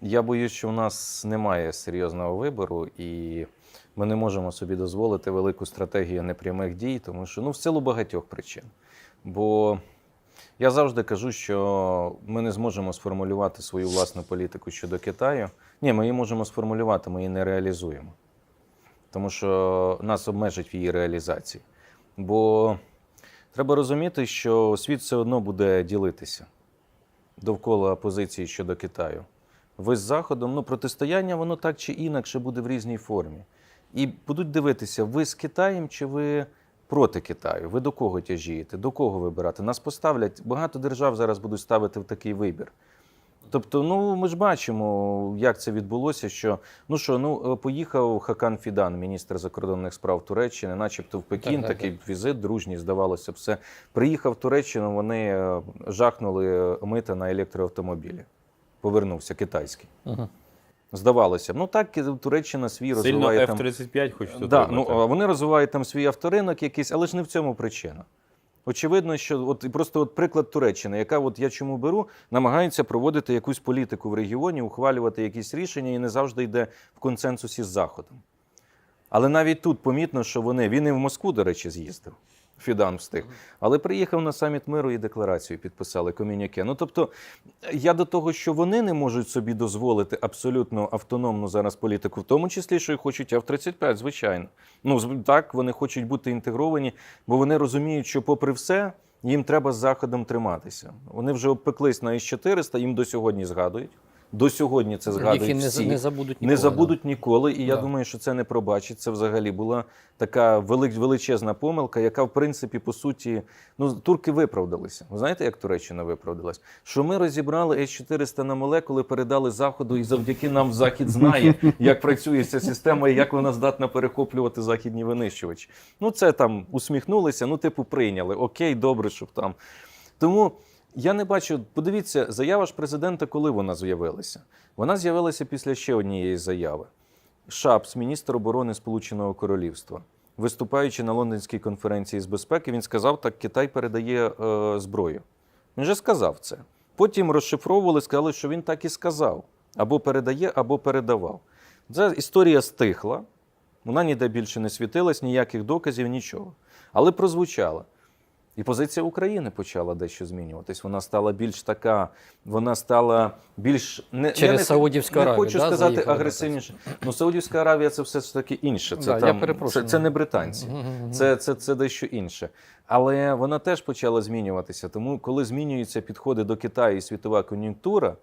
Я боюсь, що у нас немає серйозного вибору, і ми не можемо собі дозволити велику стратегію непрямих дій, тому що ну, в силу багатьох причин. Бо я завжди кажу, що ми не зможемо сформулювати свою власну політику щодо Китаю. Ні, ми її можемо сформулювати, ми її не реалізуємо. Тому що нас обмежить в її реалізації. Бо треба розуміти, що світ все одно буде ділитися довкола позиції щодо Китаю. Ви з Заходом, ну протистояння воно так чи інакше буде в різній формі. І будуть дивитися, ви з Китаєм чи ви проти Китаю? Ви до кого тяжієте? До кого вибирати? Нас поставлять, багато держав зараз будуть ставити в такий вибір. Тобто, ну ми ж бачимо, як це відбулося. Що ну що, ну е, поїхав Хакан Фідан, міністр закордонних справ Туреччини, начебто в Пекін, Так, так, такий візит, дружній, здавалося, все. Приїхав в Туреччину, вони е, жахнули мита на електроавтомобілі. Повернувся китайський. Угу. Здавалося, б. ну так Туреччина свій Сильно розвиває там. F-35 хочуть Да, ну, вони розвивають там свій авторинок якийсь, але ж не в цьому причина. Очевидно, що от просто от приклад Туреччини, яка от я чому беру, намагається проводити якусь політику в регіоні, ухвалювати якісь рішення і не завжди йде в консенсусі з Заходом. Але навіть тут помітно, що вони він і в Москву, до речі, з'їздив. Фідан встиг. Але приїхав на саміт миру і декларацію підписали комюніке. Ну тобто, я до того, що вони не можуть собі дозволити абсолютно автономну зараз політику, в тому числі, що й хочуть F-35, звичайно. Ну так, вони хочуть бути інтегровані, бо вони розуміють, що, попри все, їм треба з заходом триматися. Вони вже обпеклись на С-400, їм до сьогодні згадують. До сьогодні це згадують Їх не, всі не забудуть не ніколи. забудуть ніколи, і я думаю, що це не пробачить. Це взагалі була така величезна помилка, яка, в принципі, по суті, ну турки виправдалися. Ви знаєте, як Туреччина виправдалась? Що ми розібрали С-400 на молекули, передали заходу, і завдяки нам захід знає, як працює ця система і як вона здатна перехоплювати західні винищувачі. Ну це там усміхнулися. Ну, типу, прийняли. Окей, добре, щоб там. Тому. Я не бачу. Подивіться, заява ж президента, коли вона з'явилася? Вона з'явилася після ще однієї заяви. Шапс, міністр оборони Сполученого Королівства, виступаючи на лондонській конференції з безпеки, він сказав, так Китай передає е, зброю. Він же сказав це. Потім розшифровували, сказали, що він так і сказав: або передає, або передавав. Ця історія стихла, вона ніде більше не світилась, ніяких доказів, нічого. Але прозвучала. І позиція України почала дещо змінюватись. Вона стала більш така, вона стала більш не Через я не, Саудівську не Аравію, хочу да, сказати заїхали агресивніше. Ну, Саудівська Аравія це все ж таки інше. Це Да, я це, це не британці. Це, це, це дещо інше. Але вона теж почала змінюватися. Тому, коли змінюються підходи до Китаю і світова кон'юнктура,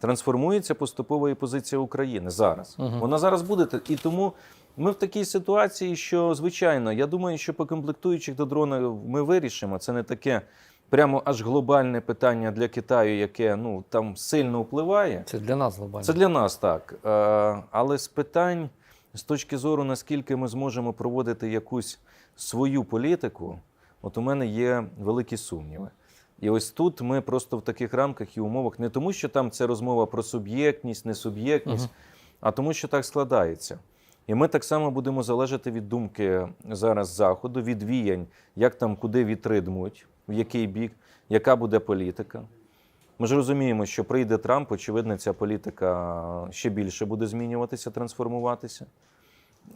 трансформується поступово і позиція України зараз. Мгм. Вона зараз буде. І тому ми в такій ситуації, що, звичайно, я думаю, що по комплектуючих до дрона ми вирішимо. Це не таке прямо аж глобальне питання для Китаю, яке ну, там сильно впливає. Це для нас глобально. Це для нас так. Е, Але з питань, з точки зору, наскільки ми зможемо проводити якусь свою політику, от у мене є великі сумніви. І ось тут ми просто в таких рамках і умовах, не тому, що там це розмова про суб'єктність, несуб'єктність, Мгм. а тому, що так складається. І ми так само будемо залежати від думки зараз Заходу, від віянь, як там куди вітри дмуть, в який бік, яка буде політика. Ми ж розуміємо, що прийде Трамп, очевидно, ця політика ще більше буде змінюватися, трансформуватися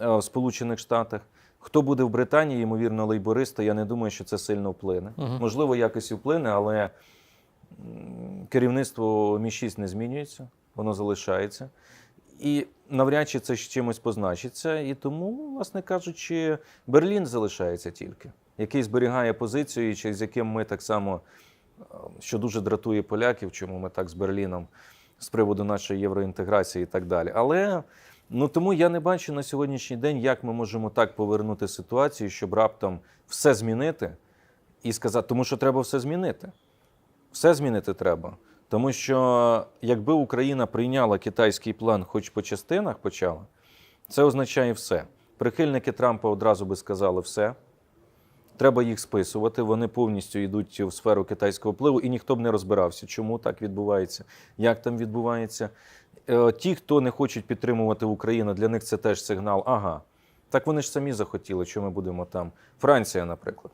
е, в Сполучених Штатах. Хто буде в Британії, ймовірно, лейбористи, я не думаю, що це сильно вплине. Мгм. Можливо, якось і вплине, але керівництво Мі-6 не змінюється, воно залишається. І навряд чи це чимось позначиться. І тому, власне кажучи, Берлін залишається тільки, який зберігає позицію, через яким ми так само, е, що дуже дратує поляків, чому ми так з Берліном з приводу нашої євроінтеграції і так далі. Але ну тому я не бачу на сьогоднішній день, як ми можемо так повернути ситуацію, щоб раптом все змінити і сказати, тому що треба все змінити. Все змінити треба. Тому що якби Україна прийняла китайський план, хоч по частинах почала, це означає все. Прихильники Трампа одразу би сказали все. Треба їх списувати. Вони повністю йдуть в сферу китайського впливу, і ніхто б не розбирався, чому так відбувається, як там відбувається. Е, Ті, хто не хочуть підтримувати Україну, для них це теж сигнал. Ага, так вони ж самі захотіли, що ми будемо там. Франція, наприклад.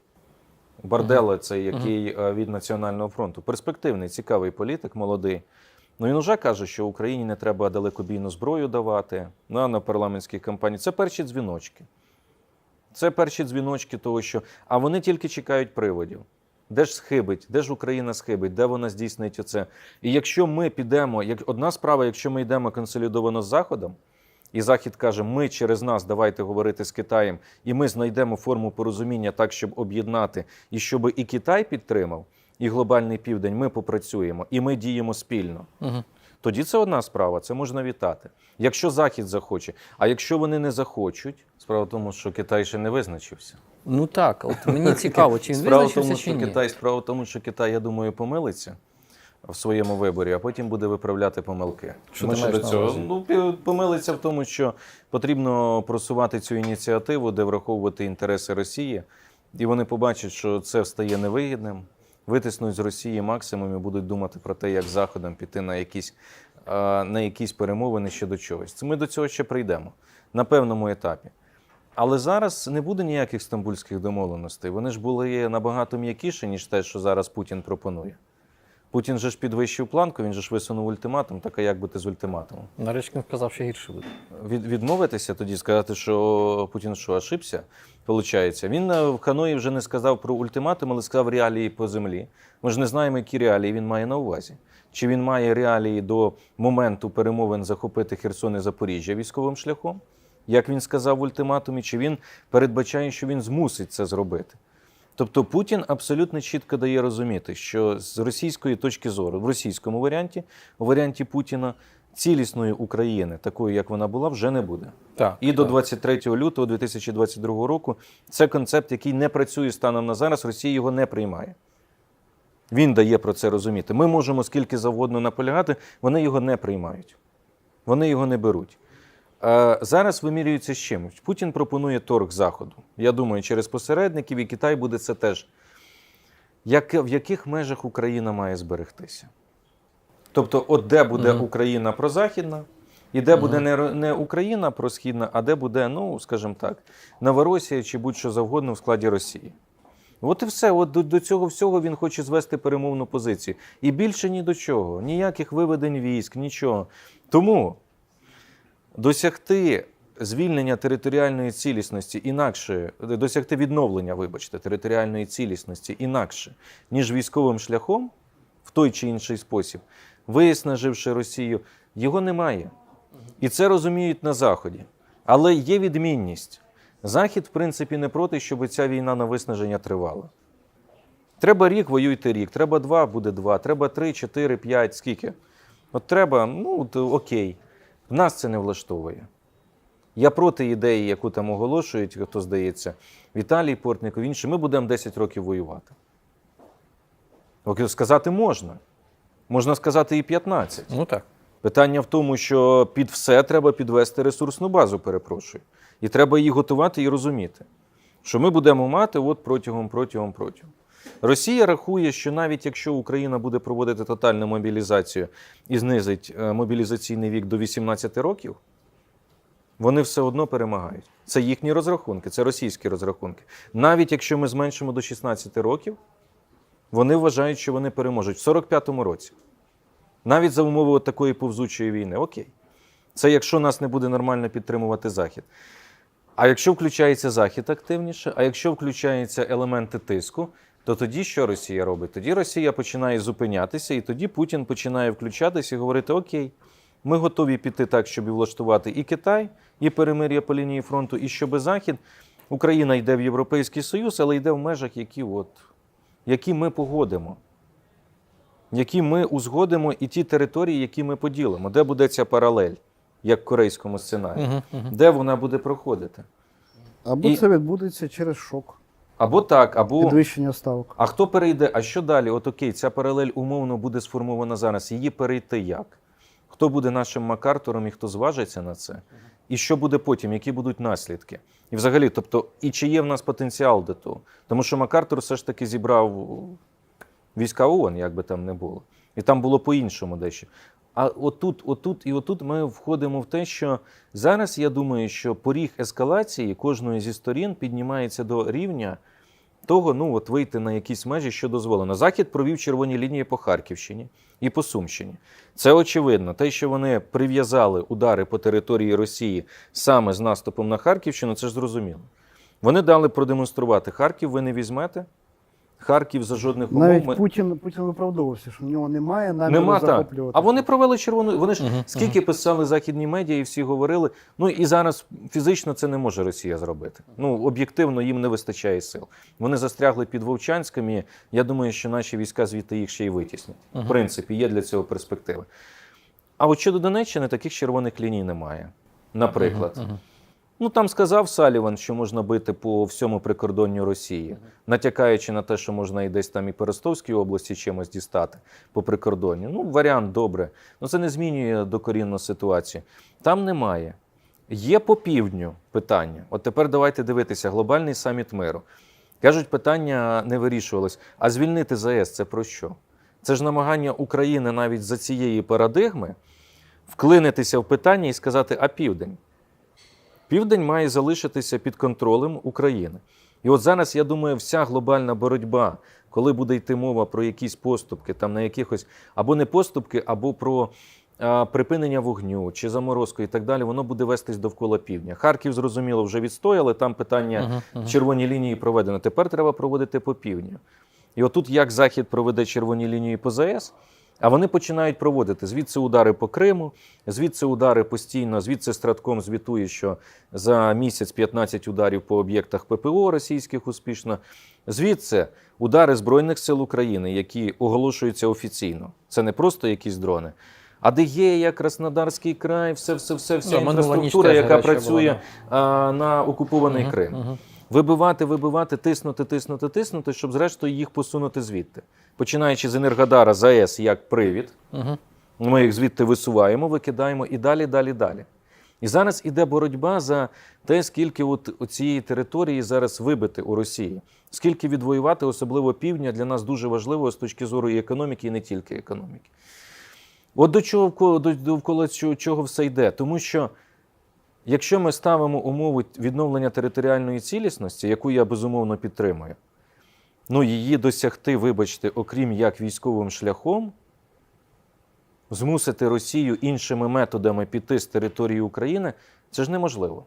Бардело, це який е, від Національного фронту. Перспективний, цікавий політик, молодий. Ну він вже каже, що Україні не треба далекобійну зброю давати на, на парламентській кампанії. Це перші дзвіночки. Це перші дзвіночки того, що. А вони тільки чекають приводів. Де ж схибить, де ж Україна схибить, де вона здійснить оце? І якщо ми підемо, як одна справа, якщо ми йдемо консолідовано з Заходом, і Захід каже, ми через нас давайте говорити з Китаєм, і ми знайдемо форму порозуміння так, щоб об'єднати, і щоб і Китай підтримав, і глобальний південь, ми попрацюємо, і ми діємо спільно. Угу. Тоді це одна справа, це можна вітати. Якщо Захід захоче, а якщо вони не захочуть, справа в тому, що Китай ще не визначився. Ну так, от мені цікаво, чи він Справа в визначився тому, чи що ні. Китай, справа в тому, що Китай, я думаю, помилиться в своєму виборі, а потім буде виправляти помилки. Що Ми ти маєш до цього ну, помилиться в тому, що потрібно просувати цю ініціативу, де враховувати інтереси Росії, і вони побачать, що це стає невигідним. Витиснуть з Росії максимум і будуть думати про те, як заходом піти на якісь, на якісь перемовини щодо чогось. Ми до цього ще прийдемо на певному етапі. Але зараз не буде ніяких стамбульських домовленостей. Вони ж були набагато м'якіші, ніж те, що зараз Путін пропонує. Путін же ж підвищив планку, він же ж висунув ультиматум, так а як бути з ультиматумом? Наречкин сказав, що гірше буде. Від, відмовитися тоді, сказати, що Путін що, ошибся, Получається. Він е, в Ханої вже не сказав про ультиматум, але сказав реалії по землі. Ми ж не знаємо, які реалії він має на увазі. Чи він має реалії до моменту перемовин захопити Херсон і Запоріжжя військовим шляхом, як він сказав в ультиматумі, чи він передбачає, що він змусить це зробити. Тобто Путін абсолютно чітко дає розуміти, що з російської точки зору, в російському варіанті, у варіанті Путіна, цілісної України, такою, як вона була, вже не буде. Так, І до так. 23 лютого 2022 року це концепт, який не працює станом на зараз. Росія його не приймає. Він дає про це розуміти. Ми можемо скільки завгодно наполягати, вони його не приймають. Вони його не беруть. Е, Зараз вимірюється з чим? Путін пропонує торг Заходу. Я думаю, через посередників і Китай буде це теж. Як, в яких межах Україна має зберегтися? Тобто, от де буде Мгм. Україна прозахідна, і де буде не, не Україна просхідна, а де буде, ну, скажімо так, Новоросія чи будь-що завгодно в складі Росії. От і все. От до, до цього всього він хоче звести перемовну позицію. І більше ні до чого. Ніяких виведень військ, нічого. Тому досягти звільнення територіальної цілісності інакше, досягти відновлення, вибачте, територіальної цілісності інакше, ніж військовим шляхом, в той чи інший спосіб, виснаживши Росію, його немає. І це розуміють на Заході. Але є відмінність. Захід, в принципі, не проти, щоб ця війна на виснаження тривала. Треба рік, воюйте рік. Треба два, буде два. Треба три, чотири, п'ять. Скільки? От треба, ну окей. Нас це не влаштовує. Я проти ідеї, яку там оголошують, хто здається, Віталій Портников, інші. Ми будемо 10 років воювати. Сказати можна. Можна сказати і 15. Ну так. Питання в тому, що під все треба підвести ресурсну базу, перепрошую. І треба її готувати і розуміти, що ми будемо мати от протягом, протягом, протягом. Росія рахує, що навіть якщо Україна буде проводити тотальну мобілізацію і знизить е, мобілізаційний вік до 18 років, вони все одно перемагають. Це їхні розрахунки, це російські розрахунки. Навіть якщо ми зменшимо до 16 років, вони вважають, що вони переможуть в 45-му році. Навіть за умови такої повзучої війни. Окей. Це якщо нас не буде нормально підтримувати Захід. А якщо включається Захід активніше, а якщо включаються елементи тиску, то тоді що Росія робить? Тоді Росія починає зупинятися, і тоді Путін починає включатися і говорити: Окей, ми готові піти так, щоб і влаштувати і Китай, і перемир'я по лінії фронту, і щоб Захід. Україна йде в Європейський Союз, але йде в межах, які, от, які ми погодимо які ми узгодимо, і ті території, які ми поділимо. Де буде ця паралель, як в корейському сценарії? Угу, угу. Де вона буде проходити? Або І- це відбудеться через шок, Або так, або. підвищення ставок. А хто перейде? А що далі? От окей, ця паралель умовно буде сформована зараз. Її перейти як? Хто буде нашим Макартором і хто зважиться на це? І що буде потім? Які будуть наслідки? І взагалі, тобто, і чи є в нас потенціал до того? Тому що Макартур все ж таки зібрав війська ООН, як би там не було. І там було по-іншому дещо. А отут, отут і отут ми входимо в те, що зараз я думаю, що поріг ескалації кожної зі сторін піднімається до рівня того, ну от вийти на якісь межі, що дозволено. Захід провів червоні лінії по Харківщині і по Сумщині. Це очевидно. Те, що вони прив'язали удари по території Росії саме з наступом на Харківщину, це ж зрозуміло. Вони дали продемонструвати Харків, ви не візьмете. Харків за жодних умов. Навіть ми- Путін, Путін виправдовувався, що в нього немає наміру Нема так. захоплювати. А вони провели червону. Вони ж Мгм, скільки писали західні медіа, і всі говорили. Ну і зараз фізично це не може Росія зробити. Ну об'єктивно їм не вистачає сил. Вони застрягли під Вовчанськом. І я думаю, що наші війська звідти їх ще й витіснять. В принципі, є для цього перспективи. А от щодо Донеччини, таких червоних ліній немає. Наприклад. Мгм. Ну там сказав Саліван, що можна бити по всьому прикордонню Росії, натякаючи на те, що можна і десь там і по Ростовській області чимось дістати по прикордонню. Ну, варіант добре. Ну це не змінює докорінно ситуацію. Там немає. Є по півдню питання. От тепер давайте дивитися: глобальний саміт миру. Кажуть, питання не вирішувалось. А звільнити ЗАЕС це про що? Це ж намагання України навіть за цієї парадигми вклинитися в питання і сказати, а південь. Південь має залишитися під контролем України. І от зараз, я думаю, вся глобальна боротьба, коли буде йти мова про якісь поступки, там на якихось або не поступки, або про а, припинення вогню чи заморозку і так далі, воно буде вестись довкола півдня. Харків, зрозуміло, вже відстояли, там питання Мгм, мгм. червоні лінії проведено. Тепер треба проводити по півдню. І отут як Захід проведе червоні лінії по ЗАЕС, а вони починають проводити звідси удари по Криму, звідси удари постійно, звідси Стратком звітує, що за місяць 15 ударів по об'єктах ППО російських успішно. Звідси удари Збройних сил України, які оголошуються офіційно. Це не просто якісь дрони. А де є як Краснодарський край, все, все, все, вся Да, інфраструктура, яка працює а, на окупований Крим. Вибивати, вибивати, тиснути, тиснути, тиснути, щоб зрештою їх посунути звідти. Починаючи з Енергодара ЗАЕС як привід, Мгм. ми їх звідти висуваємо, викидаємо і далі, далі, далі. І зараз іде боротьба за те, скільки от цієї території зараз вибити у Росії, скільки відвоювати, особливо півдня, для нас дуже важливо з точки зору і економіки, і не тільки економіки. От до чого довкола чого все йде? Тому що якщо ми ставимо умову відновлення територіальної цілісності, яку я безумовно підтримую, ну її досягти, вибачте, окрім як військовим шляхом, змусити Росію іншими методами піти з території України, це ж неможливо.